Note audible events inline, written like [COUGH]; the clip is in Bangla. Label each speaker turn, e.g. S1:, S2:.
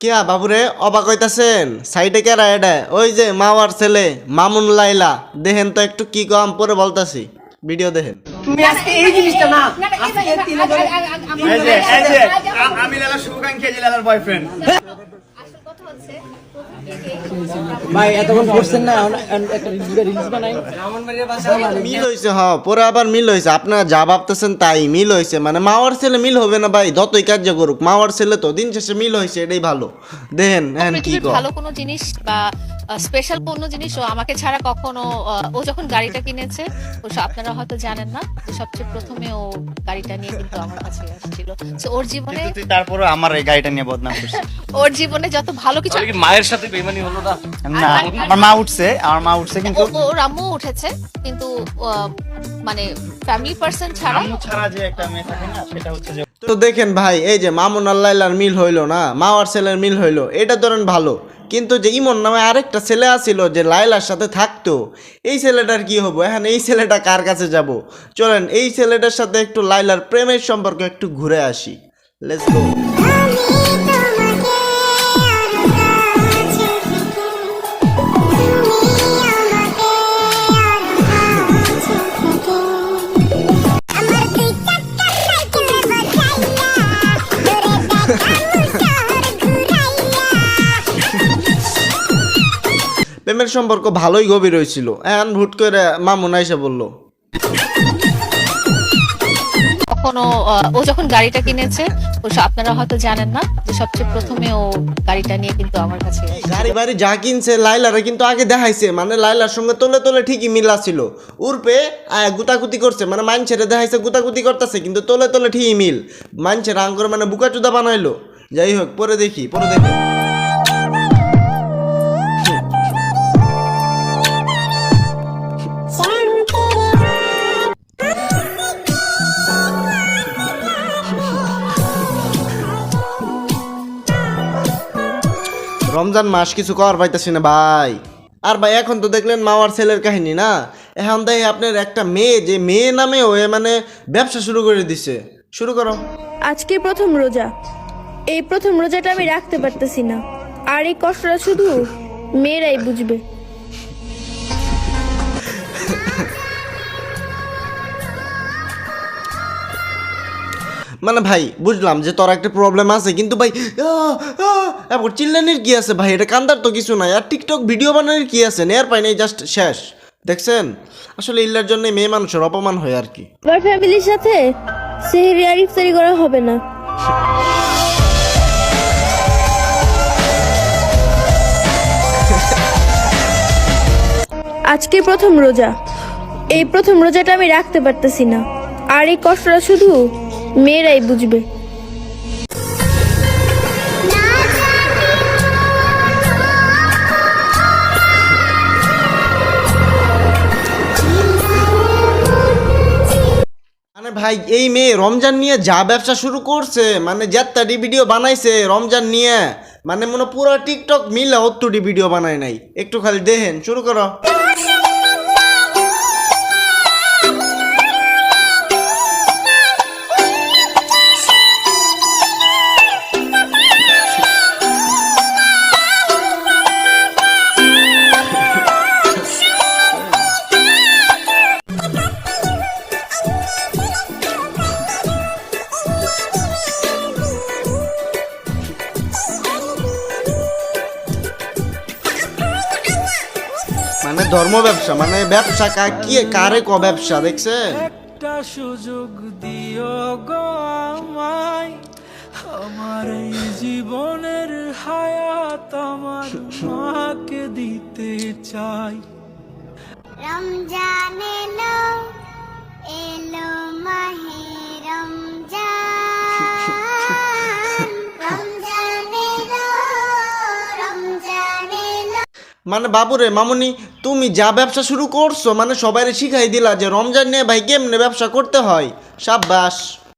S1: কিয়া বাবুরে অবাক হইতাছেন? সাইডে কেরা এটা ওই যে মাওয়ার ছেলে মামুন লাইলা। দেখেন তো একটু কি কম পরে বলতাছি। ভিডিও দেখেন।
S2: তুমি আজকে এই জিনিসটা না আজকে তিন ধরে
S3: এই যে এই যে আমি লালা শুভাকাঙ্ক্ষী লালার বয়ফ্রেন্ড
S2: ভাই এতক্ষণ করছেন না একটা রিলস বানাই।
S1: মিল হয়েছে হ পরে আবার মিল হয়েছে আপনারা যা ভাবতেছেন তাই মিল হয়েছে মানে মাওয়ার ছেলে মিল হবে না ভাই যতই কার্য করুক। মাওয়ার ছেলে তো দিন শেষে মিল হয়েছে এটাই ভালো। দেখেন হ্যাঁ কি
S4: ভালো কোনো জিনিস বা স্পেশাল কোনো জিনিস ও আমাকে ছাড়া কখনো আহ, ও যখন গাড়িটা কিনেছে ও আপনারা হয়তো জানেন না যে সবচেয়ে প্রথমে ও গাড়িটা নিয়ে কিন্তু আমার কাছে আসছিল। So, ওর জীবনে
S3: তুই তারপরে আমার এই গাড়িটা নিয়ে বদনাম করছিস। [LAUGHS]
S4: ওর জীবনে যত ভালো কিছু
S5: কি মায়ের সাথে বেমানি হলো না?
S3: না আমার মা উঠছে আমার মা উঠছে কিন্তু
S4: ও- ওর আম্মু উঠেছে কিন্তু আহ, মানে ফ্যামিলি পার্সন ছাড়া
S3: আম্মু ছাড়া যে একটা মেয়ে থাকে না সেটা হচ্ছে যে
S1: তো দেখেন ভাই এই যে মামুন আল্লাহর মিল হইল না মাওয়ার ছেলের মিল হইল এটা ধরেন ভালো। কিন্তু যে ইমন নামে আরেকটা ছেলে আছিল যে লাইলার সাথে থাকতো, এই ছেলেটার কি হব? এখন এই ছেলেটা কার কাছে যাব? চলেন, এই ছেলেটার সাথে একটু লাইলার প্রেমের সম্পর্কে একটু ঘুরে আসি। লেটস গো প্রেমের সম্পর্ক ভালোই গভীর হয়েছিল। এখন ভুট করে মামুন আইসা বলল।
S4: কখনো ও যখন গাড়িটা কিনেছে ও আপনারা হয়তো জানেন না যে সবচেয়ে প্রথমে ও গাড়িটা নিয়ে কিন্তু আমার কাছে
S1: গাড়ি বাড়ি যা কিনছে লাইলারে কিন্তু আগে দেখাইছে। মানে লাইলার সঙ্গে তোলে তোলে ঠিকই মিলা ছিল উর্পে গুতাগুতি করছে। মানে মানছেরে দেখাইছে গুতাগুতি করতেছে কিন্তু তোলে তোলে ঠিকই মিল। মানছে রাং করে মানে বুকাচুদা বানাইলো। যাই হোক পরে দেখি পরে দেখি। রমজান মাস কিছু কর পাইতেছি না ভাই। আর ভাই, এখন তো দেখলেন মাওয়ার ছেলের কাহিনী না? এখন তাই আপনার একটা মেয়ে, যে মেয়ে নামে হয়ে মানে ব্যবসা শুরু করে দিছে। শুরু করো।
S6: আজকে প্রথম রোজা। এই প্রথম রোজাটা আমি রাখতে পারতেছি না। আর এই কষ্টটা শুধু মেয়েরাই বুঝবে।
S1: মানে ভাই, বুঝলাম যে তোর একটা প্রবলেম আছে, কিন্তু ভাই এরপর চিল্লানির কি আছে ভাই? এটা কান্দার তো কিছু নাই। আর টিকটক ভিডিও বানানোর কি আছে? নেয়ার পাই নাই জাস্ট শেষ। দেখছেন? আসলে ইল্লার জন্য মেয়ে মানুষের অপমান হয় আর কি।
S6: আমার ফ্যামিলির সাথে সেহেরি আর ইফতারি করা হবে না। আজকে প্রথম রোজা। এই প্রথম রোজাটা আমি রাখতে পারতেছি না। আর এই কষ্টটা শুধু মেয়েরাই বুঝবে।
S1: মানে ভাই, এই মেয়ে রমজান নিয়ে যা ব্যবসা শুরু করছে মানে যাত্রাটি ভিডিও বানাইছে রমজান নিয়ে মানে মনে পুরো টিকটক মিলে অত্তুটি ভিডিও বানায় নাই। একটু খালি দেখেন, শুরু করো। ধর্ম ব্যবসা মানে ব্যবসা কা- কি কারে ক ব্যবসা দেখছে
S7: একটা সুযোগ দিও গো আমায় আমার এই জীবনের হায়াত আমার মাকে দিতে চাই।
S8: রমজান এলো
S1: মানে বাবুরে, মামুনি, তুমি যা ব্যবসা শুরু করছ মানে সবাই শিখাই দিলা যে রমজান নিয়ে ভাই কেমনে ব্যবসা করতে হয়। সাব্বাস।